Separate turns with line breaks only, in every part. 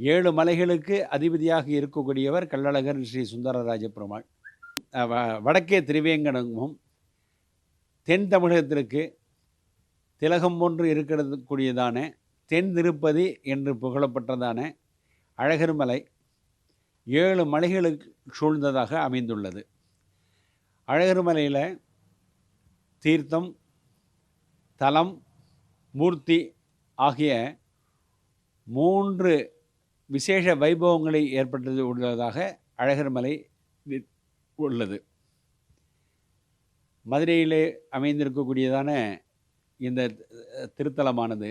ஏழு மலைகளுக்கு அதிபதியாக இருக்கக்கூடியவர் கள்ளழகர் ஸ்ரீ சுந்தரராஜ பெருமாள் வடக்கே திருவேங்கடமும் தென் தமிழகத்திற்கு திலகம் போன்று இருக்கிறது கூடியதான தென் திருப்பதி என்று புகழப்பட்டதான அழகர் மலை ஏழு மலைகளுக்கு சூழ்ந்ததாக அமைந்துள்ளது. அழகர் மலையில் தீர்த்தம் தலம் மூர்த்தி ஆகிய மூன்று விசேஷ வைபவங்களை ஏற்பட்டது உள்ளதாக அழகர் மலை உள்ளது. மதுரையிலே அமைந்திருக்கக்கூடியதான இந்த திருத்தலமானது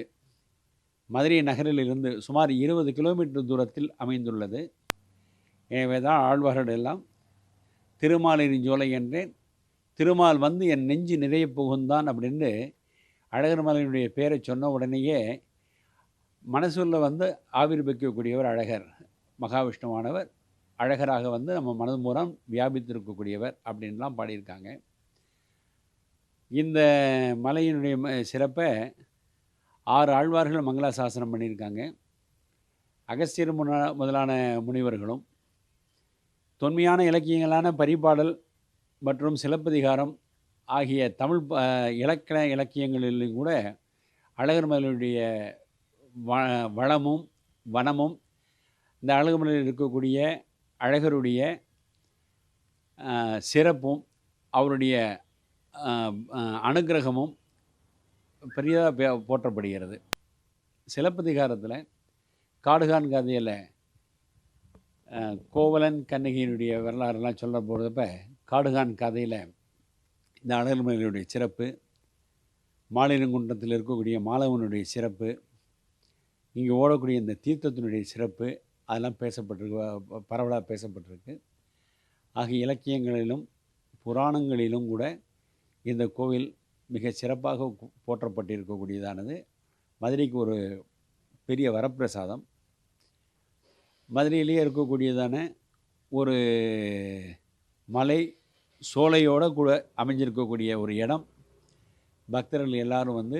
மதுரை நகரிலிருந்து சுமார் இருபது கிலோமீட்டர் தூரத்தில் அமைந்துள்ளது. எனவே தான் ஆழ்வார்கள் எல்லாம் திருமாலின் ஜோலை என்றேன். திருமால் வந்து என் நெஞ்சு நிறைய புகுந்தான் அப்படின்னு அழகர் மலையினுடைய பேரை சொன்ன உடனேயே மனசுள்ள வந்து ஆவிர்பிக்கக்கூடியவர் அழகர் மகாவிஷ்ணுவானவர். அழகராக வந்து நம்ம மனது மூலம் வியாபித்திருக்கக்கூடியவர் அப்படின்லாம் பாடியிருக்காங்க. இந்த மலையினுடைய ம- சிறப்பை ஆறு ஆழ்வார்கள் மங்களா சாசனம் பண்ணியிருக்காங்க. அகஸ்தியர் முன முதலான முனிவர்களும் தொன்மையான இலக்கியங்களான பரிபாடல் மற்றும் சிலப்பதிகாரம் ஆகிய தமிழ் இலக்கண இலக்கியங்களிலும் கூட அழகர் மலையுடைய வ வளமும் வனமும் இந்த அழகுமலையில் இருக்கக்கூடிய அழகருடைய சிறப்பும் அவருடைய அனுகிரகமும் அனுக்கிரகமும் பெரியதாக பே போற்றப்படுகிறது. சிலப்பதிகாரத்தில் காடுகான் கதையில் கோவலன் கண்ணகியினுடைய வரலாறுலாம் சொல்ல போகிறப்ப காடுகான் கதையில் இந்த அழகுமலையினுடைய சிறப்பு மாலினங்குன்றத்தில் இருக்கக்கூடிய மாலவனுடைய சிறப்பு இங்கே ஓடக்கூடிய இந்த தீர்த்தத்தினுடைய சிறப்பு அதெல்லாம் பேசப்பட்டிருக்கு பரவலாக பேசப்பட்டிருக்கு. ஆகிய இலக்கியங்களிலும் புராணங்களிலும் கூட இந்த கோவில் மிக சிறப்பாக போற்றப்பட்டிருக்கக்கூடியதானது. மதுரைக்கு ஒரு பெரிய வரப்பிரசாதம். மதுரையிலேயே இருக்கக்கூடியதான ஒரு மலை சோலையோட கூட அமைஞ்சிருக்கக்கூடிய ஒரு இடம். பக்தர்கள் எல்லாரும் வந்து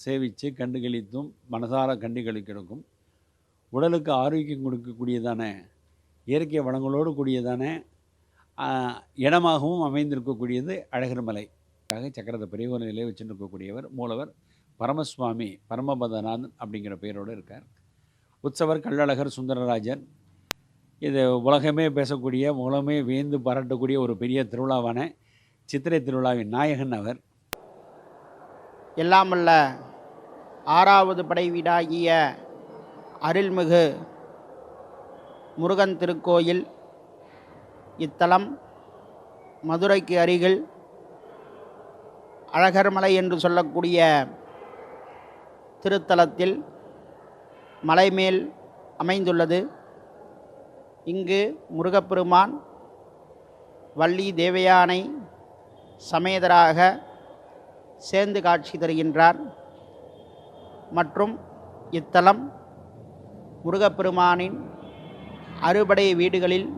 சேவித்து கண்டுகளித்தும் மனசார கண்டுகளிக்கிறதுக்கும் உடலுக்கு ஆரோக்கியம் கொடுக்கக்கூடியதான இயற்கை வளங்களோடு கூடியதான இடமாகவும் அமைந்திருக்கக்கூடியது அழகர் மலை சக்கரத்தை பெரிய நிலையை வச்சுருக்கக்கூடியவர் மூலவர் பரமசுவாமி பரமபதநாதன் அப்படிங்கிற பெயரோடு இருக்கார். உற்சவர் கள்ளழகர் சுந்தரராஜன் இது உலகமே பேசக்கூடிய உலகமே வியந்து பாராட்டக்கூடிய ஒரு பெரிய திருவிழாவான சித்திரை திருவிழாவின் நாயகன் அவர்.
எல்லாம் ஆறாவது படை வீடாகிய அருள்மிகு முருகன் திருக்கோயில் இத்தலம் மதுரைக்கு அருகில் அழகர்மலை என்று சொல்லக்கூடிய திருத்தலத்தில் மலைமேல் அமைந்துள்ளது. இங்கு முருகப்பெருமான் வள்ளி தேவயானை சமேதராக சேர்ந்து காட்சி தருகின்றார். மற்றும் இத்தலம் முருகப்பெருமானின் அறுபடை வீடுகளில்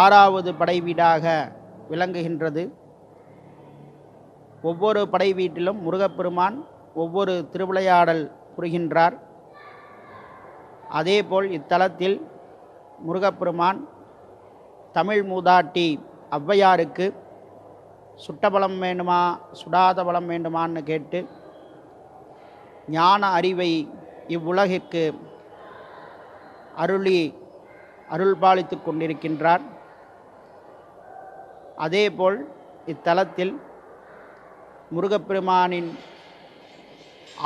ஆறாவது படை வீடாக விளங்குகின்றது. ஒவ்வொரு படை வீட்டிலும் முருகப்பெருமான் ஒவ்வொரு திருவிளையாடல் புரிகின்றார். அதேபோல் இத்தலத்தில் முருகப்பெருமான் தமிழ் மூதாட்டி ஔவையாருக்கு சுட்ட பலம் வேண்டுமா சுடாத பலம் வேண்டுமான்னு கேட்டு ஞான அறிவை இவ்வுலகிற்கு அருளி அருள்பாலித்து கொண்டிருக்கின்றார். அதேபோல் இத்தலத்தில் முருகப்பெருமானின்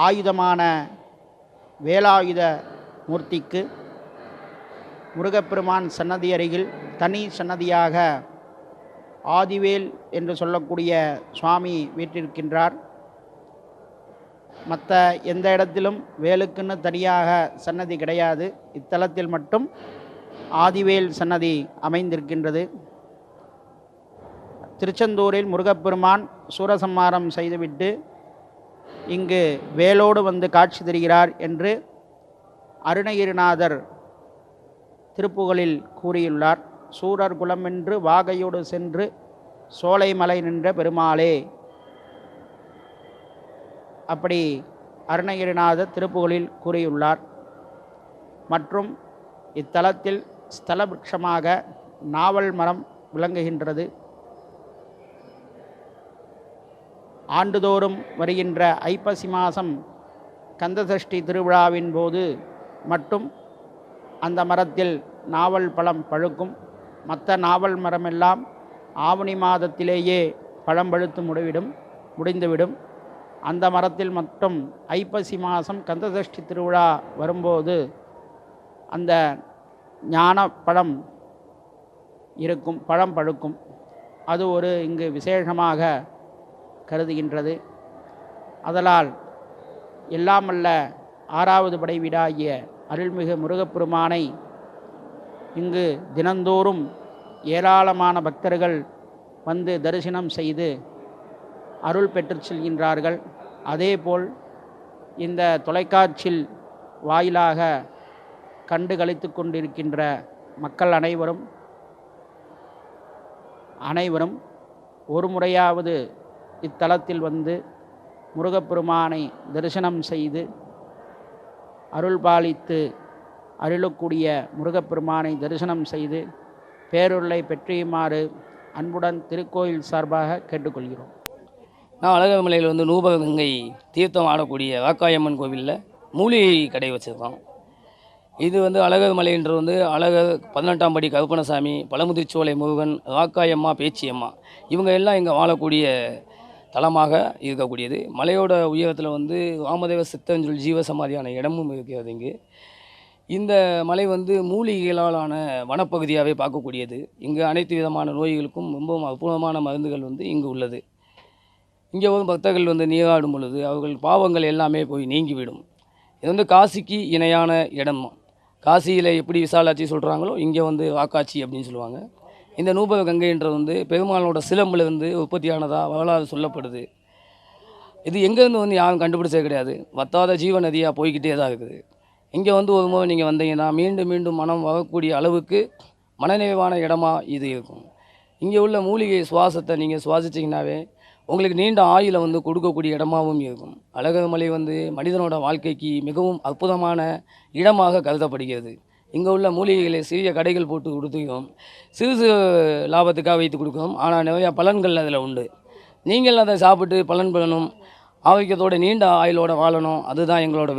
ஆயுதமான வேலாயுத மூர்த்திக்கு முருகப்பெருமான் சன்னதி அருகில் தனி சன்னதியாக ஆதிவேல் என்று சொல்லக்கூடிய சுவாமி வீற்றிருக்கின்றார். மற்ற எந்த இடத்திலும் வேலுக்குன்னு தனியாக சன்னதி கிடையாது. இத்தலத்தில் மட்டும் ஆதிவேல் சன்னதி அமைந்திருக்கின்றது. திருச்செந்தூரில் முருகப்பெருமான் சூரசம்மாரம் செய்துவிட்டு இங்கு வேலோடு வந்து காட்சி தருகிறார் என்று அருணகிரிநாதர் திருப்புகழில் கூறியுள்ளார். சூரர் குலமென்று வாகையோடு சென்று சோலைமலை நின்ற பெருமாளே. அப்படி அருணகிரிநாதர் திருப்புகழில் கூறியுள்ளார். மற்றும் இத்தலத்தில் ஸ்தல விருட்சமாக நாவல் மரம் விளங்குகின்றது. ஆண்டுதோறும் வருகின்ற ஐப்பசி மாதம் கந்தசஷ்டி திருவிழாவின் போது மட்டும் அந்த மரத்தில் நாவல் பழம் பழுக்கும். மற்ற நாவல் மரமெல்லாம் ஆவணி மாதத்திலேயே பழம் பழுத்து முடிவிடும் முடிந்துவிடும். அந்த மரத்தில் மட்டும் ஐப்பசி மாதம் கந்தசஷ்டி திருவிழா வரும்போது அந்த ஞான பழம் இருக்கும் பழம் பழுக்கும். அது ஒரு இங்கு விசேஷமாக கருதுகின்றது. அதலால் எல்லாமல்ல ஆறாவது படை வீடாகிய அருள்மிகு முருகப்பெருமானை இங்கு தினந்தோறும் ஏராளமான பக்தர்கள் வந்து தரிசனம் செய்து அருள் பெற்று செல்கின்றார்கள். அதேபோல் இந்த தொலைக்காட்சியில் வாயிலாக கண்டு கழித்து கொண்டிருக்கின்ற மக்கள் அனைவரும் அனைவரும் ஒரு முறையாவது இத்தலத்தில் வந்து முருகப்பெருமானை தரிசனம் செய்து அருள் பாலித்து அருளக்கூடிய முருகப்பெருமானை தரிசனம் செய்து பேருளை பெற்றியுமாறு அன்புடன் திருக்கோயில் சார்பாக கேட்டுக்கொள்கிறோம்.
நான் அழகமலையில் வந்து நூபகங்கை தீர்த்தம் ஆடக்கூடிய வாக்காயம்மன் கோவிலில் மூலிகை கடை வச்சுருக்கோம். இது வந்து அழகர் மலைன்றது வந்து அழகர் பதினெட்டாம் படி கருப்பணசாமி பழமுதிர்ச்சோலை முருகன் வாக்காயம்மா பேச்சியம்மா இவங்க எல்லாம் இங்கே வாழக்கூடிய தலமாக இருக்கக்கூடியது. மலையோட உயரத்தில் வந்து வாமதேவ சித்தஞ்சொல் ஜீவசமாதியான இடமும் இருக்கிறது இங்கு. இந்த மலை வந்து மூலிகைகளாலான வனப்பகுதியாகவே பார்க்கக்கூடியது. இங்கு அனைத்து விதமான நோய்களுக்கும் ரொம்பவும் அற்புதமான மருந்துகள் வந்து இங்கு உள்ளது. இங்கே வந்து பக்தர்கள் வந்து நீராடும் பொழுது அவர்கள் பாவங்கள் எல்லாமே போய் நீங்கிவிடும். இது வந்து காசிக்கு இணையான இடம்? காசியில் எப்படி விசாலாட்சி சொல்கிறாங்களோ இங்கே வந்து வாக்காட்சி அப்படின்னு சொல்லுவாங்க. இந்த நூபக கங்கைன்றது வந்து பெருமாளோட சிலம்பிலிருந்து உற்பத்தியானதாக வரலாறு சொல்லப்படுது. இது எங்கேருந்து வந்து யாரும் கண்டுபிடிச்சது கிடையாது. வத்தாத ஜீவ நதியாக போய்கிட்டே தான் இருக்குது. இங்கே வந்து ஒரு முறை நீங்கள் வந்தீங்கன்னா மீண்டும் மீண்டும் மனம் வரக்கூடிய அளவுக்கு மனநிறைவான இடமா இது இருக்கும். இங்கே உள்ள மூலிகை சுவாசத்தை நீங்கள் சுவாசிச்சிங்கனாவே உங்களுக்கு நீண்ட ஆயுளை வந்து கொடுக்கக்கூடிய இடமாகவும் இருக்கும். அழகர் மலை வந்து மனிதனோட வாழ்க்கைக்கு மிகவும் அற்புதமான இடமாக கருதப்படுகிறது. இங்கே உள்ள மூலிகைகளை சிறிய கடைகள் போட்டு கொடுத்துக்கிறோம் சிறு சிறு லாபத்துக்காக வைத்து கொடுக்கிறோம். ஆனால் நிறையா பலன்கள் அதில் உண்டு. நீங்கள் அதை சாப்பிட்டு பலன் பெறணும். ஆரோக்கியத்தோட நீண்ட ஆயுளோட வாழணும். அதுதான் எங்களோட